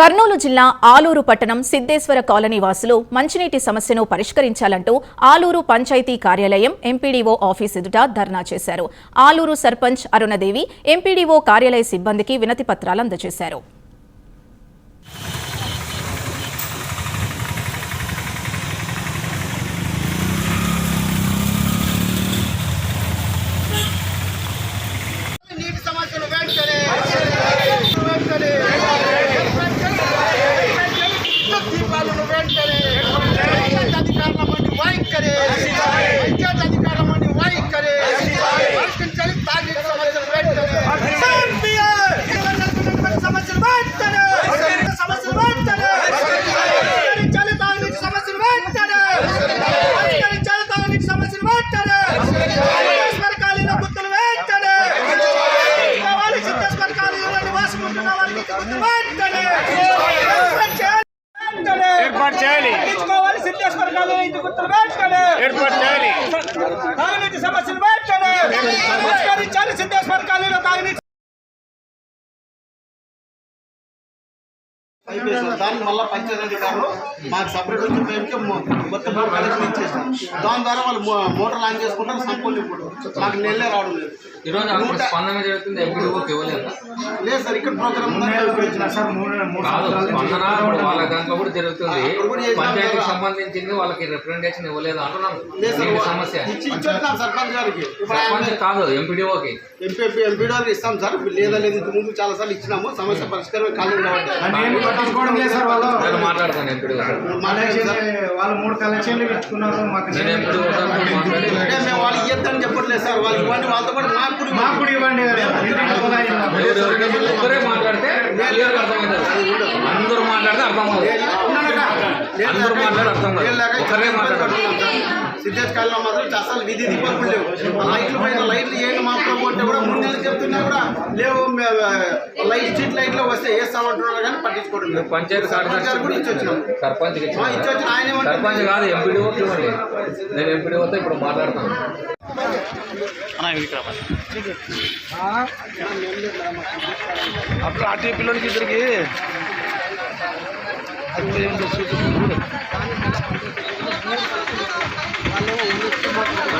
కర్నూలు జిల్లా ఆలూరు పట్టణం సిద్దేశ్వర కాలనీ వాసులు మంచినీటి సమస్యను పరిష్కరించాలంటూ ఆలూరు పంచాయతీ కార్యాలయం ఎంపీడీఓ ఆఫీస్ ఎదుట ధర్నా చేశారు. ఆలూరు సర్పంచ్ అరుణదేవి ఎంపీడీఓ కార్యాలయ సిబ్బందికి వినతి పత్రాలు అందజేశారు. కాళీల గుర్తులు వెంటనే! కావాలి సిద్ధేశ్వర కాళీలో నివాసం ఉంటున్న వారికి గుర్తులు ఏర్పాటు చేయాలి! సిద్ధేశ్వర గుర్తులు ఏర్పాటు చేయాలి. అయిపోయింది మళ్ళీ పంచాయతీ అధికారులు మాకు సపరేట్ వచ్చి మేమకే మొత్తం మూడు కలెక్షన్ ఇచ్చేసాం దాని ద్వారా వాళ్ళు మో- మోటార్లు ఆన్ చేసుకుంటారు సంపూర్ణ ఇప్పుడు. మాకు నెల్లే రావడం లేదు. ఈ రోజు అక్కడ స్పందన జరుగుతుంది ఎంపీడీఓకి ఇవ్వలేదు? లేదు సార్ ఇక్కడ ప్రోగ్రామ్ వాళ్ళ దాంట్లో కూడా జరుగుతుంది. పంచాయతీకి సంబంధించింది వాళ్ళకి రిప్రజెంటేషన్ ఇవ్వలేదు అంటున్నాను సమస్య. సర్పంచ్ గారికి. సర్పంచ్ కాదు ఎంపీడీఓకి. ఎంపీ ఇస్తాం సార్. లేదా లేదు ఇంత ముందు చాలా సార్లు ఇచ్చినాము. సమస్య పరిష్కారం కాలేదు కాబట్టి. పట్టించుకోవడం లేదు సార్ వాళ్ళు. నేను మాట్లాడతాను సార్. వాళ్ళు మూడు కలెక్షన్లు పెట్టుకున్నారు మాకు నేను మాట్లాడి అంటే మేము వాళ్ళు ఇయ్యద్దని చెప్పట్లేదు సార్. వాళ్ళు ఇవ్వండి వాళ్ళతో పాటు మాకు మాకు కూడా ఇవ్వండి ఒక్కరే మాట్లాడితే అందరూ మాట్లాడితే అర్థం అవుతుంది అందరూ మాట్లాడి అర్థం కాదు ఒకరే మాట్లాడారు. సిద్ధేష్ కాలంలో మాత్రం అసలు విధి దీపాలు లేవు లైట్ల పైన లైట్లు ఏంటి మా కొంటే కూడా ముందు లేవు మే- లైట్ స్ట్రీట్ లైట్లో వస్తే వేస్తామంటున్నారు కానీ పట్టించుకోవడం లేదు పంచాయతీ కూడా ఇచ్చి వచ్చినాం. ఇచ్చి వచ్చిన ఆయన? సర్పంచ్ కాదు ఇవ్వండి. నేను ఎంపీడీఓతో ఇప్పుడు మాట్లాడతాను. అప్పుడు అటు పిల్లలకి ఇద్దరికి వాళ్ళు